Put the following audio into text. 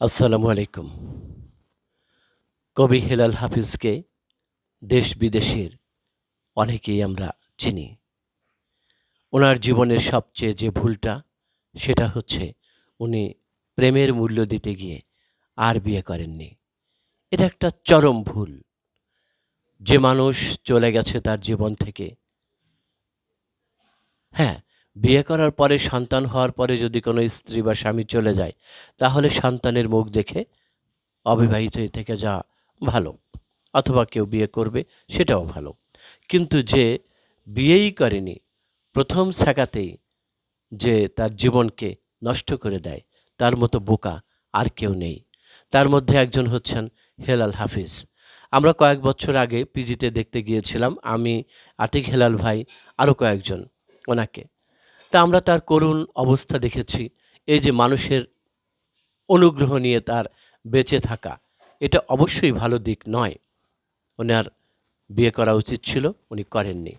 আসসালামু আলাইকুম। কবি হেলাল হাফিজকে দেশ বিদেশের অনেকেই আমরা চিনি। ওনার জীবনের সবচেয়ে যে ভুলটা, সেটা হচ্ছে উনি প্রেমের মূল্য দিতে গিয়ে আর বিয়ে করেননি। এটা একটা চরম ভুল। যে মানুষ চলে গেছে তার জীবন থেকে বিয়ে করার পরে সন্তান হওয়ার পরে যদি কোনো স্ত্রী বা স্বামী চলে যায়, তাহলে সন্তানের মুখ দেখে অবিবাহিত থেকে যাওয়া ভালো, অথবা কেউ বিয়ে করবে সেটাও ভালো। কিন্তু যে বিয়েই করেনি, প্রথম শাখাতেই যে তার জীবনকে নষ্ট করে দেয়, তার মতো বোকা আর কেউ নেই। তার মধ্যে একজন হচ্ছেন হেলাল হাফিজ। আমরা কয়েক বছর আগে পিজিতে দেখতে গিয়েছিলাম, আমি আতিক হেলাল ভাই, আরও কয়েকজন ওনাকে। তা আমরা তার করুণ অবস্থা দেখেছি। এই যে মানুষের অনুগ্রহ নিয়ে তার বেঁচে থাকা, এটা অবশ্যই ভালো দিক নয়। ওনার বিয়ে করা উচিত ছিল, উনি করেননি।